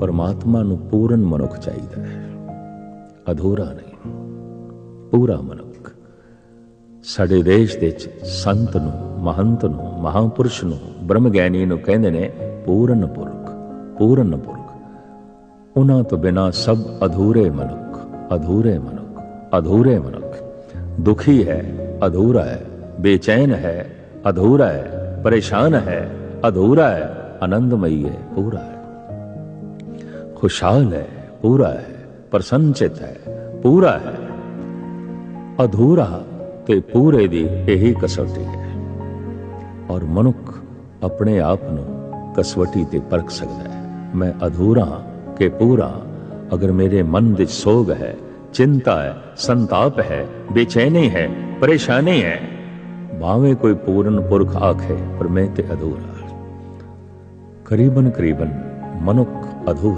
ਪਰਮਾਤਮਾ ਨੂੰ ਪੂਰਨ ਮਨੁੱਖ ਚਾਹੀਦਾ ਹੈ। ਅਧੂਰਾ ਨਹੀਂ, ਪੂਰਾ ਮਨੁੱਖ। ਸਾਡੇ ਦੇਸ਼ ਦੇ ਵਿੱਚ ਸੰਤ ਨੂੰ, ਮਹੰਤ ਨੂੰ, ਮਹਾਪੁਰਸ਼ ਨੂੰ ਬ੍ਰਹਮ ਗਿਆਨੀ ਨੂੰ ਕਹਿੰਦੇ ਨੇ ਪੂਰਨ ਪੁਰਖ ਪੂਰਨ ਪੁਰਖ। ਉਹਨਾਂ ਤੋਂ ਬਿਨਾ ਸਭ ਅਧੂਰੇ ਮਨੁੱਖ ਅਧੂਰੇ ਮਨੁੱਖ ਅਧੂਰੇ ਮਨੁੱਖ। ਦੁਖੀ ਹੈ, ਅਧੂਰਾ ਹੈ, ਬੇਚੈਨ ਹੈ, ਅਧੂਰਾ ਹੈ, ਪਰੇਸ਼ਾਨ ਹੈ, ਅਧੂਰਾ ਹੈ, ਆਨੰਦਮਈ ਹੈ, ਪੂਰਾ ਹੈ। ਖੁਸ਼ਹਾਲ ਹੈ, ਪੂਰਾ ਹੈ ਪ੍ਰਸੰਚਿਤ ਹੈ, ਪੂਰਾ ਹੈ। ਅਧੂਰਾ ਤੇ ਪੂਰੇ ਦੀ ਇਹੀ ਕਸੌਟੀ ਹੈ। ਔਰ ਮਨੁੱਖ ਆਪਣੇ ਆਪ ਨੂੰ ਕਸਵਟੀ ਤੇ ਪਰਖ ਸਕਦਾ ਹੈ। ਮੈਂ ਅਧੂਰਾ ਕਿ ਪੂਰਾ, ਅਗਰ ਮੇਰੇ ਮਨ ਵਿੱਚ ਸੋਗ ਹੈ, ਚਿੰਤਾ ਹੈ, ਸੰਤਾਪ ਹੈ, ਬੇਚੈਨੀ ਹੈ, ਪਰੇਸ਼ਾਨੀ ਹੈ, ਭਾਵੇਂ ਕੋਈ ਪੂਰਨ ਪੁਰਖ ਆਖੇ, ਪਰ ਮੈਂ ਤੇ ਅਧੂਰਾ। ਕਰੀਬਨ ਕਰੀਬਨ ਮਨੁੱਖ ਅਧੂਰਾ